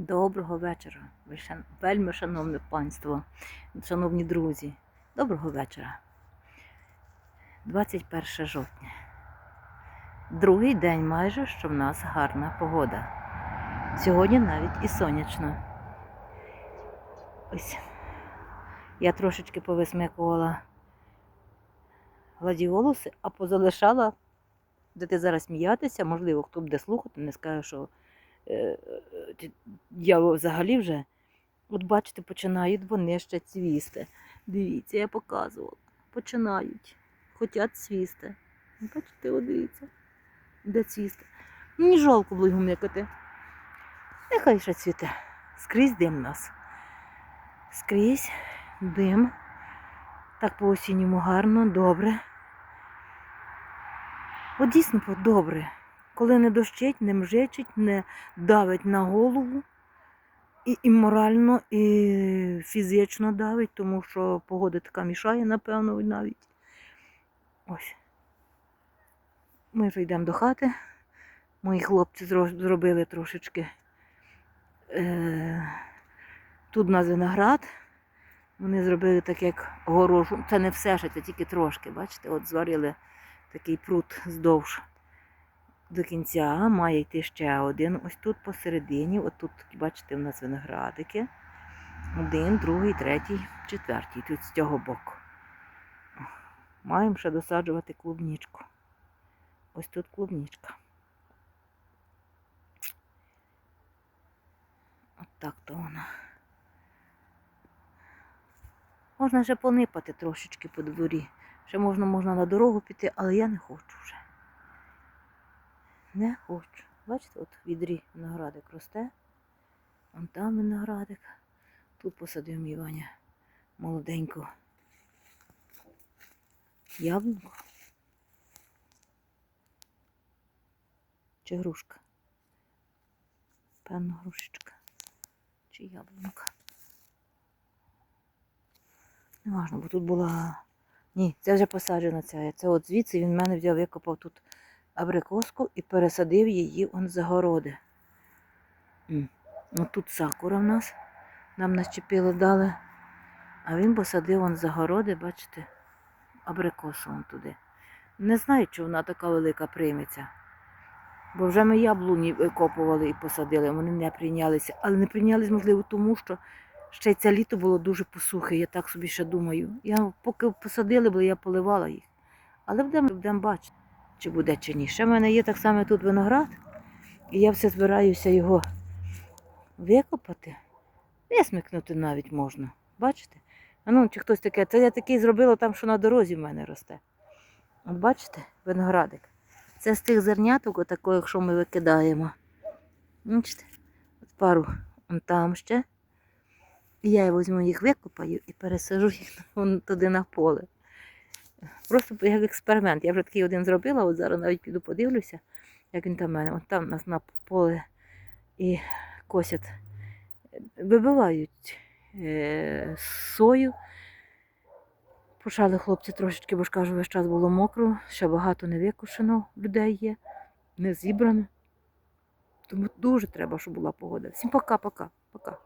Доброго вечора, вельми шановне панство, шановні друзі. Доброго вечора. 21 жовтня. Другий день майже, що в нас гарна погода. Сьогодні навіть і сонячно. Ось я трошечки повисмикувала гладіолуси, а позалишала, будете зараз сміятися, можливо, хто буде слухати, не скаже, що я взагалі вже, от бачите, починають вони ще цвісти. Дивіться, я показувала. Починають. Хотять цвісти. Бачите, от дивіться, де цвісти. Мені жалко було його м'якати. Нехай ще цвіте. Скрізь дим у нас. Скрізь дим. Так по осінньому гарно, добре. От дійсно добре. Коли не дощить, не мжичить, не давить на голову. І, і морально, і фізично давить, тому що погода така мішає, напевно, навіть. Ось. Ми вже йдемо до хати. Мої хлопці зробили трошечки. Е, тут у нас виноград. Вони зробили так, як горожу. Це не все, це тільки трошки, бачите, от зварили такий прут здовж до кінця має йти ще один. Ось тут посередині, от тут, бачите, у нас виноградики. Один, другий, третій, четвертий. Тут з цього боку. Маємо ще досаджувати клубнічку. Ось тут клубнічка. От так то вона. Можна ще понипати трошечки по дворі. Ще можна, можна на дорогу піти, але я не хочу вже. Не хочу. Бачите, от відрі виноградик росте. Вон там виноградик. Тут посадив мій Ваня молоденьку яблуньку. Чи грушка? Певно, грушечка. Чи яблунька. Не важно, бо тут була. Ні, це вже посаджена ця. Це от звідси він мене взяв, викопав тут абрикоску і пересадив її он за городи. Ну тут сакура в нас. Нам начепили дали. А він посадив он за бачите, абрикосу он туди. Не знаю, чи вона така велика прийметься. Бо вже ми яблуні викопували і посадили, вони не прийнялися. Але не прийнялись, можливо, тому що ще це літо було дуже посухе, я так собі ще думаю. Я поки посадили, бо я поливала їх. Але будемо будемо бачити чи буде, чи ні. Ще в мене є так само тут виноград, і я все збираюся його викопати, висмикнути навіть можна. Бачите? А ну, чи хтось таке, це я такий зробила там, що на дорозі в мене росте. От бачите, виноградик. Це з тих зерняток, отако, якщо ми викидаємо. Бачите? От пару вон там ще. І я візьму їх викопаю і пересажу їх туди на поле. Просто як експеримент. Я вже такий один зробила, от зараз навіть піду подивлюся, як він там в мене. От там у нас на поле і косять, вибивають е, сою. Почали хлопці трошечки, бо ж кажу, весь час було мокро, ще багато не викошено людей є, не зібрано. Тому дуже треба, щоб була погода. Всім пока-пока. Пока.